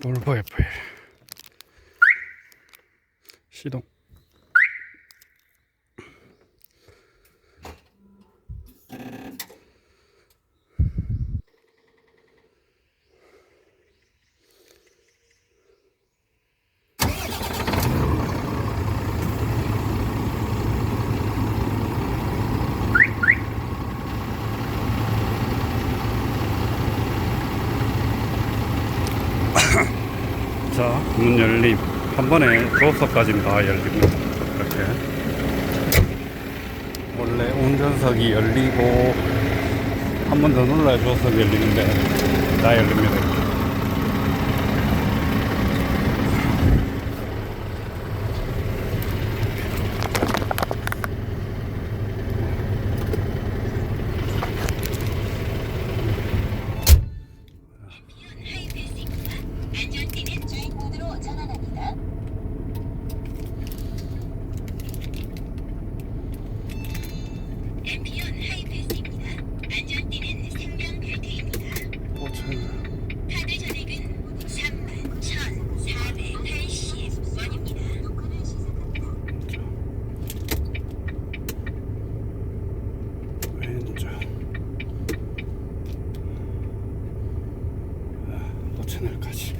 볼보 FL 시동 자, 문 열림. 한 번에 조업석까지는 다 열립니다. 이렇게. 원래 운전석이 열리고, 한 번 더 눌러야 조업석이 열리는데, 다 열립니다. 안전띠는 주행 모드로 전환합니다. 앰피언 하이패스입니다. 안전띠는 생명 벨트입니다. 꽂혀있네. 카드 전액은 31,480원입니다. 왼쪽. 아, 또 채널까지.